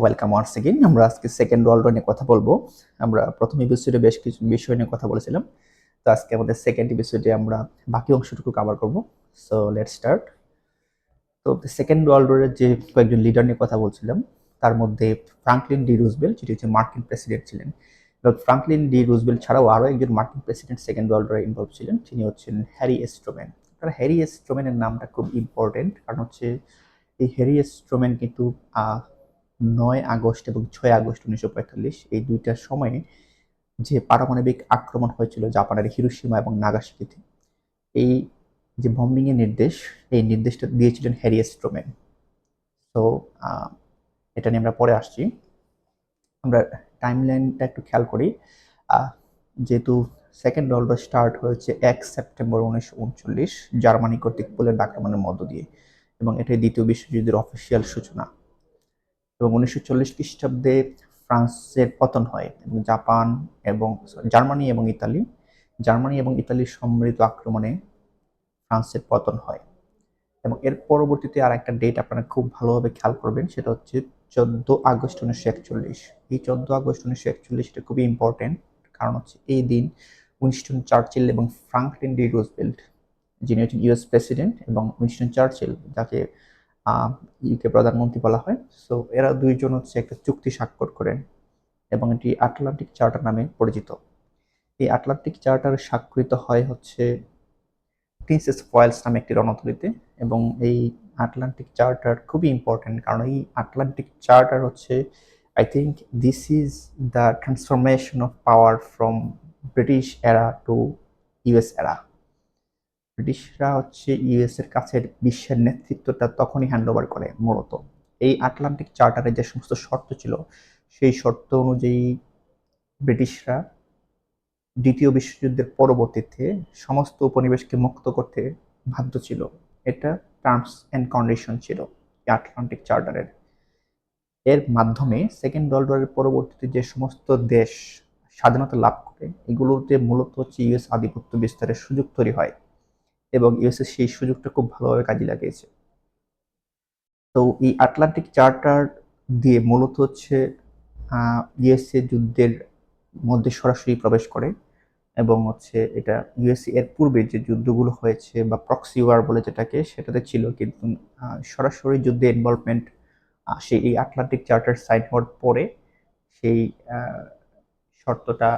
Welcome once again আমরা আজকে second world war নিয়ে কথা বলব। আমরা প্রথম এপিসোডে বেশ কিছু বিষয় নিয়ে কথা বলেছিলাম। তো আজকে আমাদের সেকেন্ড এপিসোডে আমরা বাকি অংশটুকু কভার করব। সো লেট স্টার্ট তো সেকেন্ড ওয়ার্ল্ড ওয়ারের যে কয়েকজন লিডার নিয়ে কথা বলছিলাম, তার মধ্যে ফ্রাঙ্কলিন ডি রুজবেল যেটি হচ্ছে মার্কিন প্রেসিডেন্ট ছিলেন। এবং ফ্রাঙ্কলিন ডি রুজবেল ছাড়াও আরও একজন মার্কিন প্রেসিডেন্ট সেকেন্ড ওয়ার্ল্ড ওয়ারে ইনভলভ ছিলেন তিনি হচ্ছেন হ্যারি এস্ট্রোম্যান আপনারা হ্যারি এস্ট্রোম্যানের নামটা খুব ইম্পর্টেন্ট কারণ হচ্ছে এই হ্যারি এস্ট্রোম্যান কিন্তু নয় আগস্ট এবং ছয় আগস্ট উনিশশো পঁয়তাল্লিশ, এই দুইটার সময়ে যে পারমাণবিক আক্রমণ হয়েছিল জাপানের হিরোশিমা এবং নাগাসাকিতে, এই যে বম্বিং এর নির্দেশ, এই নির্দেশটা দিয়েছিলেন হ্যারি স্ট্রোম্যান তো এটা নিয়ে আমরা পরে আসছি। আমরা টাইমলাইনটা একটু খেয়াল করি। যেহেতু সেকেন্ড ওয়ার্ল্ড ওয়ার স্টার্ট হয়েছে এক সেপ্টেম্বর উনিশশো উনচল্লিশ, জার্মানি কর্তৃক পোল্যান্ড আক্রমণের মধ্য দিয়ে এবং এটাই দ্বিতীয় বিশ্বযুদ্ধের অফিসিয়াল সূচনা। এবং উনিশশো চল্লিশ খ্রিস্টাব্দে ফ্রান্সের পতন হয়। এবং জাপান এবং জার্মানি এবং ইতালি, জার্মানি এবং ইতালির সম্মিলিত আক্রমণে ফ্রান্সের পতন হয়। এবং এর পরবর্তীতে আর একটা ডেট আপনারা খুব ভালোভাবে খেয়াল করবেন, সেটা হচ্ছে চোদ্দ আগস্ট উনিশশো একচল্লিশ। এই চোদ্দ আগস্ট উনিশশো একচল্লিশ এটা খুবই ইম্পর্টেন্ট কারণ হচ্ছে এই দিন উইনস্টন চার্চিল এবং ফ্রাঙ্কলিন ডি রুজভেল্ট, যিনি হচ্ছেন ইউএস প্রেসিডেন্ট এবং উইনস্টন চার্চিল, যাকে ইউকে প্রধানমন্ত্রী বলা হয়। সো এরা দুইজন হচ্ছে একটা চুক্তি স্বাক্ষর করেন এবং এটি আটলান্টিক চার্টার নামে পরিচিত। এই আটলান্টিক চার্টার স্বাক্ষরিত হয় হচ্ছে প্রিন্সেস ফয়েলস নামে একটি রণতরীতে এবং এই আটলান্টিক চার্টার খুবই ইম্পর্টেন্ট কারণ এই আটলান্টিক চার্টার হচ্ছে I think this is the transformation of power from British era to US era ব্রিটিশরা হচ্ছে ইউএস এর কাছে বিশ্বের নেতৃত্বটা তখনই হ্যান্ড ওভার করে মূলত। এই আটলান্টিক চার্টারের যে সমস্ত শর্ত ছিল, সেই শর্ত অনুযায়ী ব্রিটিশরা দ্বিতীয় বিশ্বযুদ্ধের পরবর্তীতে সমস্ত উপনিবেশকে মুক্ত করতে বাধ্য ছিল। এটা টার্মস অ্যান্ড কন্ডিশন ছিল আটলান্টিক চার্টারের। এর মাধ্যমে সেকেন্ড ওয়ার্ল্ড ওয়ারের পরবর্তীতে যে সমস্ত দেশ স্বাধীনতা লাভ করে, এগুলোতে মূলত হচ্ছে ইউএস আধিপত্য বিস্তারের সুযোগ তৈরি হয়। এবং ইউএসএ সেই সুযোগটা খুব ভালোভাবে কাজে লাগিয়েছে। তো এই আটলান্টিক চার্টার দিয়ে মূলত হচ্ছে ইউএসএ যুদ্ধের মধ্যে সরাসরি প্রবেশ করে এবং হচ্ছে এটা ইউএসএ এর পূর্বে যে যুদ্ধগুলো হয়েছে বা প্রক্সি ওয়ার বলে যেটাকে, সেটাতে ছিল কিন্তু সরাসরি যুদ্ধে ইনভলভমেন্ট সেই এই আটলান্টিক চার্টার সাইন হওয়ার পরে সেই শর্তটা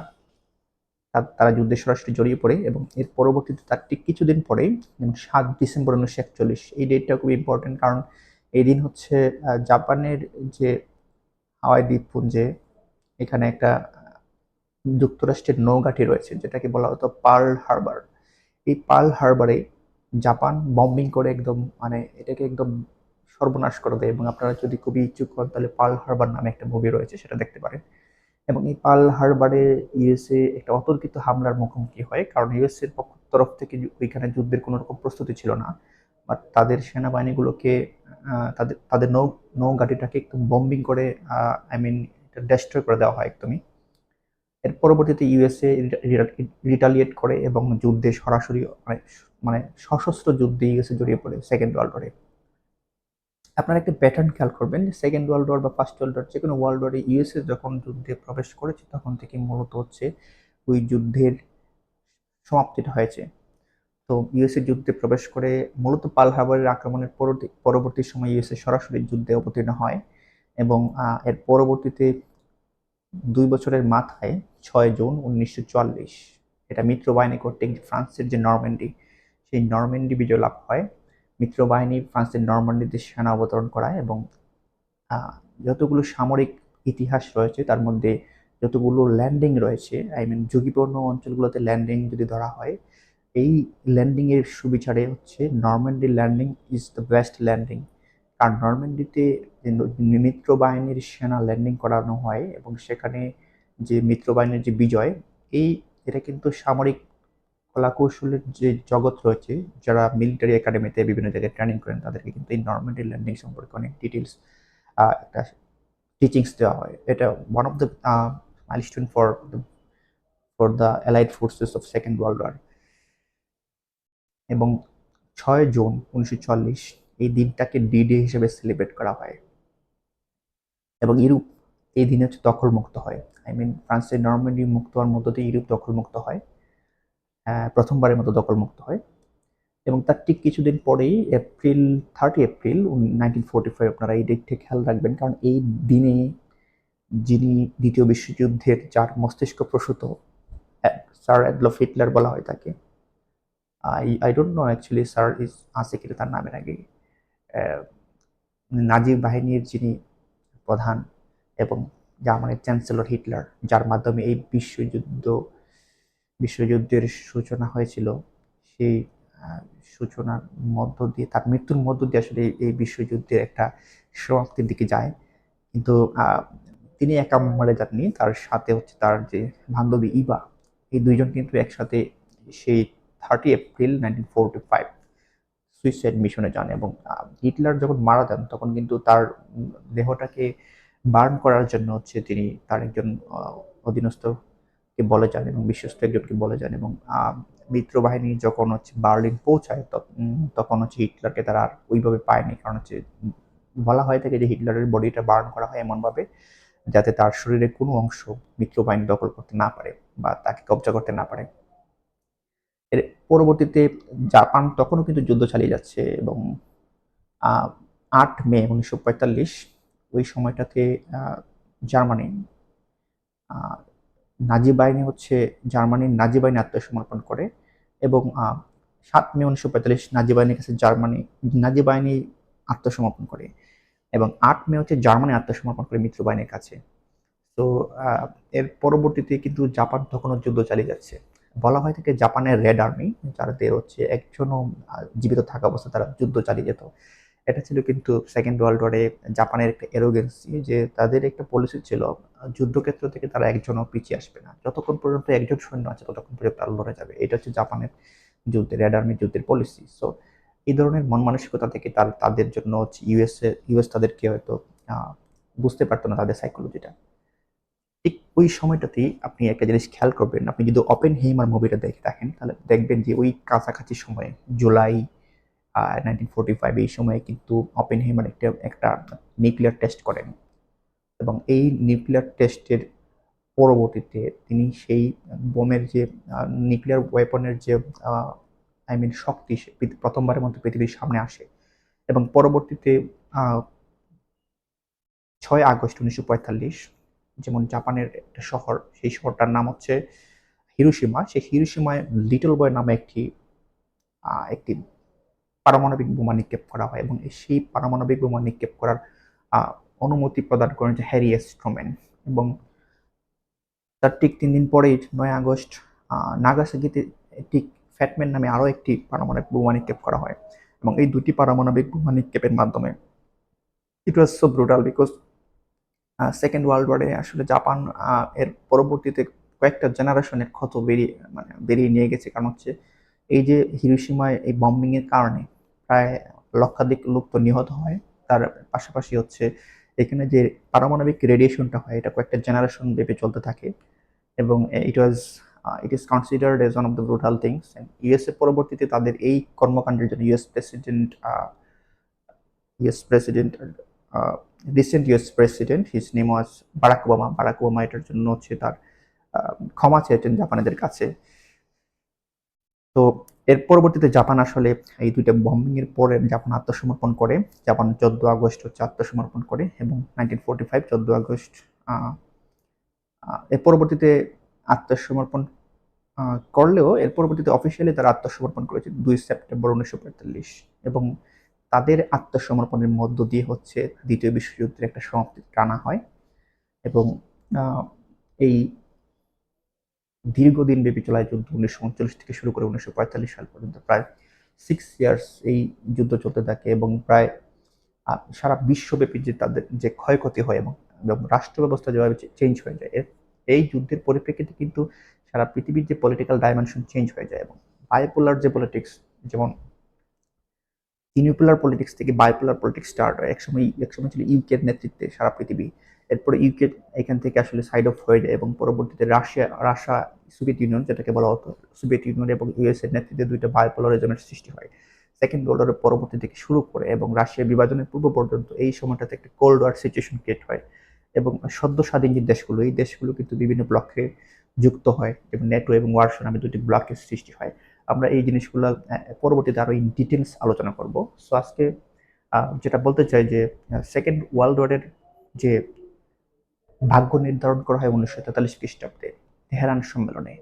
তারা যুদ্ধে সরাসরি জড়িয়ে পড়ে এবং এর পরবর্তীতে তার ঠিক কিছুদিন পরেই, যেমন সাত ডিসেম্বর উনিশশো একচল্লিশ, এই ডেটটা খুব ইম্পর্টেন্ট কারণ এই দিন হচ্ছে জাপানের যে হাওয়াই দ্বীপপুঞ্জে এখানে একটা যুক্তরাষ্ট্রের নৌঘাঁটি রয়েছে, যেটাকে বলা হতো পার্ল হারবার। এই পার্ল হারবারে জাপান বম্বিং করে একদম মানে এটাকে একদম সর্বনাশ করে দেয় এবং আপনারা যদি খুবই ইচ্ছুক হন, তাহলে পার্ল হারবার নামে একটা মুভি রয়েছে, সেটা দেখতে পারেন। এবং এই পাল হারবারে ইউএসএ একটা অতর্কিত হামলার মুখোমুখি হয়, কারণ ইউএসএর পক্ষ তরফ থেকে ওইখানে যুদ্ধের কোনো রকম প্রস্তুতি ছিল না। বাট তাদের সেনাবাহিনীগুলোকে তাদের তাদের নৌ, নৌঘাটিটাকে একদম বম্বিং করে আই মিন এটা ডেস্ট্রয় করে দেওয়া হয় একদমই। এর পরবর্তীতে ইউএসএ রিটালিয়েট করে এবং যুদ্ধে সরাসরি মানে মানে সশস্ত্র যুদ্ধে ইউএসএ জড়িয়ে পড়ে সেকেন্ড ওয়ার্ল্ড ওয়ারে আপনারা একটা প্যাটার্ন খেয়াল করবেন সেকেন্ড ওয়ার্ল্ড ওয়ার বা ফার্স্ট ওয়ার্ল্ড ওয়ার যে কোনো ওয়ার্ল্ড ওয়ারে ইউএসএ যখন যুদ্ধে প্রবেশ করেছে, তখন থেকে মূলত হচ্ছে ওই যুদ্ধের সমাপ্তিটা হয়েছে। তো ইউএসএ যুদ্ধে প্রবেশ করে মূলত পাল হারবারের আক্রমণের পরবর্তী সময় ইউএসএ সরাসরি যুদ্ধে অবতীর্ণ হয় এবং এর পরবর্তীতে দুই বছরের মাথায় ছয় জুন উনিশশো চুয়াল্লিশ এটা মিত্রবাহিনী কর্তৃক ফ্রান্সের যে নরম্যান্ডি, সেই নরম্যান্ডি বিজয় লাভ হয়। মিত্রবাহিনী ফ্রান্সের নরম্যান্ডিতে সেনা অবতরণ করায় এবং যতগুলো সামরিক ইতিহাস রয়েছে, তার মধ্যে যতগুলো ল্যান্ডিং রয়েছে আই মিন ঝুঁকিপূর্ণ অঞ্চলগুলোতে ল্যান্ডিং যদি ধরা হয়, এই ল্যান্ডিংয়ের সুবিচারে হচ্ছে Normandy landing is the best landing কারণ নরম্যান্ডিতে যে মিত্র বাহিনীর সেনা ল্যান্ডিং করানো হয় এবং সেখানে যে মিত্র বাহিনীর যে বিজয়, এই, এটা কিন্তু সামরিক কলাকৌশলের যে জগৎ রয়েছে, যারা মিলিটারি একাডেমিতে বিভিন্ন জায়গায় ট্রেনিং করেন, তাদেরকে কিন্তু এই নরম্যান্ডি ল্যান্ডিং সম্পর্কে অনেক ডিটেলস একটা টিচিংস দেওয়া হয়। এটা one of the milestone for for the allied forces of second world war এবং ছয় জুন উনিশশো চুয়াল্লিশ এই দিনটাকে ডি ডে হিসেবে সেলিব্রেট করা হয়। এবং ইউরোপ এই দিনে হচ্ছে দখলমুক্ত হয়। আই মিন ফ্রান্সের নর্মান্ডি মুক্ত হওয়ার মধ্য দিয়ে ইউরোপ দখলমুক্ত হয়। প্রথমবারের মতো দখলমুক্ত হয়। এবং তার ঠিক কিছুদিন পরেই April thirty April nineteen forty five আপনারা এই ডেটটি খেয়াল রাখবেন। কারণ এই দিনে যিনি দ্বিতীয় বিশ্বযুদ্ধের যার মস্তিষ্ক প্রসূত স্যার অ্যাডলফ হিটলার বলা হয় তাকে। I I don't know actually sir is, আছে কিনা তার নামের আগে। নাজি বাহিনীর যিনি প্রধান এবং জার্মানির চ্যান্সেলর হিটলার, যার মাধ্যমে এই বিশ্বযুদ্ধ বিশ্বযুদ্ধের সূচনা হয়েছিল সেই সূচনার মধ্য দিয়ে তার মৃত্যুর মধ্য দিয়ে আসলে এই- বিশ্বযুদ্ধের একটা সমাপ্তির দিকে যায়। কিন্তু তিনি একা মারা যাননি তার সাথে হচ্ছে তার যে বান্ধবী ইবা এই দুইজন কিন্তু একসাথে সেই thirty April nineteen forty five suicide মিশনে যান এবং হিটলার যখন মারা যান তখন কিন্তু তার দেহটাকে বার্ন করার জন্য হচ্ছে তিনি তার একজন আহ, অধীনস্থকে বলে যান এবং বিশ্বস্ত একজনকে বলে যান এবং মিত্র বাহিনী যখন হচ্ছে বার্লিন পৌঁছায় তখন হচ্ছে হিটলারকে তারা আর ওইভাবে পায়নি। কারণ হচ্ছে, বলা হয় থাকে যে হিটলারের বডিটা বার্ন করা হয় এমনভাবে যাতে তার শরীরের কোনো অংশ মিত্র বাহিনী দখল করতে না পারে বা তাকে কবজা করতে না পারে। এর পরবর্তীতে জাপান তখনও কিন্তু যুদ্ধ চালিয়ে যাচ্ছে এবং আট মে উনিশশো পঁয়তাল্লিশ ওই সময়টাতে জার্মানি নাজি বাহিনী হচ্ছে জার্মানির নাজি বাহিনী আত্মসমর্পণ করে এবং সাত মে উনিশশো পঁয়তাল্লিশ নাজি বাহিনীর কাছে জার্মানি, নাজি বাহিনী আত্মসমর্পণ করে এবং আট মে হচ্ছে জার্মানি আত্মসমর্পণ করে মিত্র বাহিনীর কাছে। তো এর পরবর্তীতে কিন্তু জাপান তখনও যুদ্ধ চালিয়ে যাচ্ছে। বলা হয় থাকে জাপানের রেড আর্মি, যাদের হচ্ছে একজনও জীবিত থাকা অবস্থা তারা যুদ্ধ চালিয়ে যেত। এটা ছিল কিন্তু সেকেন্ড ওয়ার্ল্ড ওয়ারে জাপানের একটা এরোগেন্সি যে তাদের একটা পলিসি ছিল, যুদ্ধক্ষেত্র থেকে তারা একজনও পিছিয়ে আসবে না। যতক্ষণ পর্যন্ত একজন সৈন্য আছে, ততক্ষণ পর্যন্ত তারা লড়ে যাবে। এটা হচ্ছে জাপানের যুদ্ধের রেড আর্মি যুদ্ধের পলিসি সো এই ধরনের মন মানসিকতা থেকে তার, তাদের জন্য হচ্ছে ইউএসএ ইউএস তাদেরকে হয়তো বুঝতে পারতো না তাদের সাইকোলজিটা ঠিক ওই সময়টাতেই আপনি একটা জিনিস খেয়াল করবেন, আপনি যদি ওপেন হেইমার মুভিটা দেখে থাকেন, তাহলে দেখবেন যে ওই কাছাকাছি সময়ে, জুলাই নাইনটিন ফোরটি ফাইভ এই সময়ে কিন্তু ওপেন হেইমার একটা একটা নিউক্লিয়ার টেস্ট করেন। এবং এই নিউক্লিয়ার টেস্টের পরবর্তীতে তিনি সেই বোমের যে নিউক্লিয়ার ওয়েপনের যে আই মিন শক্তি প্রথমবারের মতো পৃথিবীর সামনে আসে। এবং পরবর্তীতে ছয় আগস্ট উনিশশো পঁয়তাল্লিশ যেমন জাপানের একটা শহর, সেই শহরটার নাম হচ্ছে হিরোশিমা। সেই হিরোশিমায় লিটল বয় নামে একটি একটি পারমাণবিক বোমা নিক্ষেপ করা হয় এবং সেই পারমাণবিক বোমা নিক্ষেপ করার অনুমতি প্রদান করেন যে হ্যারি এস ট্রুম্যান এবং তার ঠিক তিন দিন পরেই নয় আগস্ট নাগাসাকিতে ঠিক ফ্যাটম্যান নামে আরও একটি পারমাণবিক বোমা নিক্ষেপ করা হয় এবং এই দুটি পারমাণবিক বোমা নিক্ষেপের মাধ্যমে it was so brutal because second world ওয়ারে আসলে জাপান এর পরবর্তীতে কয়েকটা জেনারেশনের ক্ষত বেরিয়ে মানে বেরিয়ে নিয়ে গেছে। কারণ হচ্ছে এই যে হিরোশিমায় এই বম্বিংয়ের কারণে প্রায় লক্ষাধিক লোক তো নিহত হয়। তার পাশাপাশি হচ্ছে এখানে যে পারমাণবিক রেডিয়েশনটা হয়, এটা কয়েকটা জেনারেশন ব্যাপী চলতে থাকে এবং it was it is considered as one of the brutal things USA পরবর্তীতে তাদের এই কর্মকাণ্ডের জন্য US president US president recent US president his name was Barack Obama Barack Obama এটার জন্য হচ্ছে তার ক্ষমা চেয়েছেন জাপানিদের কাছে। তো এর পরবর্তীতে জাপান আসলে এই দুইটা বম্বিং এর পরে জাপান আত্মসমর্পণ করে, জাপান চোদ্দ আগস্ট হচ্ছে আত্মসমর্পণ করে এবং নাইনটিন ফোরটি ফাইভ চোদ্দ আগস্ট এর পরবর্তীতে আত্মসমর্পণ করলেও এর পরবর্তীতে অফিসিয়ালি তারা আত্মসমর্পণ করেছে দুই সেপ্টেম্বর উনিশশো পঁয়তাল্লিশ এবং তাদের আত্মসমর্পণের মধ্য দিয়ে হচ্ছে দ্বিতীয় বিশ্বযুদ্ধের একটা সমাপ্তি টানা হয় এবং এই দীর্ঘদিন ব্যাপী চলা যুদ্ধ উনিশশো উনচল্লিশ থেকে শুরু করে উনিশশো পঁয়তাল্লিশ সাল পর্যন্ত, প্রায় সিক্স ইয়ার্স এই যুদ্ধ চলতে থাকে এবং প্রায় সারা বিশ্বব্যাপী যে তাদের যে ক্ষয়ক্ষতি হয় এবং এবং রাষ্ট্র ব্যবস্থা যেভাবে চেঞ্জ হয়ে যায় এই যুদ্ধের পরিপ্রেক্ষিতে কিন্তু সারা পৃথিবীর যে পলিটিক্যাল ডাইমেনশন চেঞ্জ হয়ে যায় এবং বায়োপোলার যে পলিটিক্স যেমন ইউনিপোলার পলিটিক্স থেকে বায়োপোলার পলিটিক্স স্টার্ট হয়। একসময় একসময় ছিল ইউকের নেতৃত্বে সারা পৃথিবী। এরপরে ইউকে এখান থেকে আসলে সাইড অফ হয়ে যায় এবং পরবর্তীতে রাশিয়া রাশিয়া সোভিয়েত ইউনিয়ন যেটাকে বলা হতো সোভিয়েত ইউনিয়ন এবং ইউএস এর নেতৃত্বে দুইটা বায়োপোলারিজমের সৃষ্টি হয়। সেকেন্ড ওয়ার্ল্ড ওয়ারের পরবর্তী থেকে শুরু করে এবং রাশিয়া বিভাজনের পূর্ব পর্যন্ত এই সময়টাতে একটা কোল্ড ওয়ার সিচুয়েশন ক্রিয়েট হয় এবং সদ্য স্বাধীন যে দেশগুলো, এই দেশগুলো কিন্তু বিভিন্ন ব্লকে যুক্ত হয়। এবং নেটো এবং ওয়ার্সো নামে দুটি ব্লকের সৃষ্টি হয়। আমরা এই জিনিসগুলো পরবর্তীতে আরও ইন ডিটেলস আলোচনা করব। সো আজকে যেটা বলতে চাই যে সেকেন্ড ওয়ার্ল্ড ওয়ারের যে ভাগ্য নির্ধারণ করা হয় উনিশশো তেতাল্লিশ খ্রিস্টাব্দে তেহরান সম্মেলনে,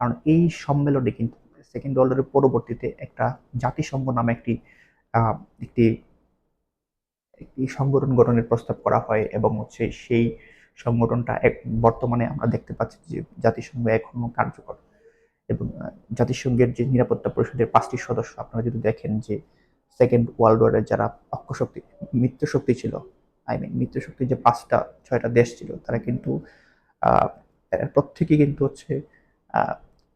কারণ এই সম্মেলনে কিন্তু সেকেন্ড ওয়ার্ল্ড ওয়ারের পরবর্তীতে একটা জাতিসংঘ নামে একটি একটি একটি সংগঠন গঠনের প্রস্তাব করা হয় এবং হচ্ছে সেই সংগঠনটা এক, বর্তমানে আমরা দেখতে পাচ্ছি যে জাতিসংঘ এখনও কার্যকর। এবং জাতিসংঘের যে নিরাপত্তা পরিষদের পাঁচটি সদস্য, আপনারা যদি দেখেন যে সেকেন্ড ওয়ার্ল্ড ওয়ারের যারা অক্ষশক্তি মিত্র শক্তি ছিল আই মিন মিত্র শক্তির যে পাঁচটা, ছয়টা দেশ ছিল, তারা কিন্তু প্রত্যেকেই কিন্তু হচ্ছে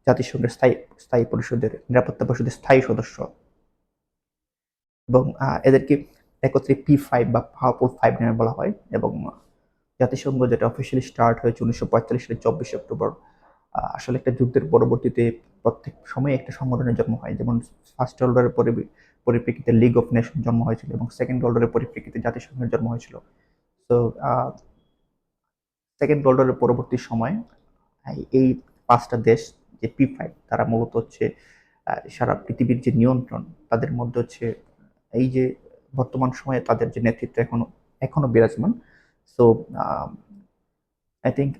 জাতিসংঘের স্থায়ী স্থায়ী পরিষদের, নিরাপত্তা পরিষদের স্থায়ী সদস্য। এবং এদেরকে একত্রে পি ফাইভ বা পাওয়ারফুল ফাইভ নামে বলা হয় এবং জাতিসংঘ যেটা অফিসিয়ালি স্টার্ট হয়েছে উনিশশো পঁয়তাল্লিশ সালের চব্বিশে অক্টোবর আসলে একটা যুদ্ধের পরবর্তীতে প্রত্যেক সময় একটা সংগঠনের জন্ম হয়। যেমন ফার্স্ট ওয়ার্ল্ডের পরিপ্রেক্ষিতে লিগ অফ নেশন জন্ম হয়েছিল এবং সেকেন্ড ওয়ার্ল্ডের পরিপ্রেক্ষিতে জাতিসংঘের জন্ম হয়েছিল। তো সেকেন্ড ওয়ার্ল্ডের পরবর্তী সময়, এই পাঁচটা দেশ, যে পি ফাইভ তারা মূলত হচ্ছে সারা পৃথিবীর যে নিয়ন্ত্রণ, তাদের মধ্যে হচ্ছে, এই যে বর্তমান সময়ে তাদের যে নেতৃত্ব এখনও এখনও বিরাজমান। So I think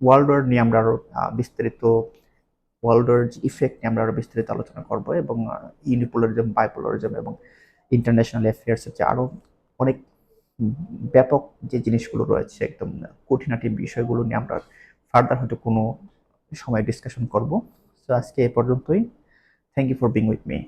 world war নিয়ে আমরা আরও আহ, বিস্তারিত ওয়ার্ল্ড ওয়ার যে ইফেক্ট নিয়ে আমরা আরও বিস্তারিত আলোচনা করব এবং ইউনিপোলারিজম বাইপোলারিজম এবং ইন্টারন্যাশনাল অ্যাফেয়ার্সের যে আরও অনেক ব্যাপক যে জিনিসগুলো রয়েছে একদম কঠিনাটি বিষয়গুলো নিয়ে আমরা ফার্দার হয়তো কোনো সময় ডিসকাশন করব। তো আজকে এ পর্যন্তই। Thank you for being with me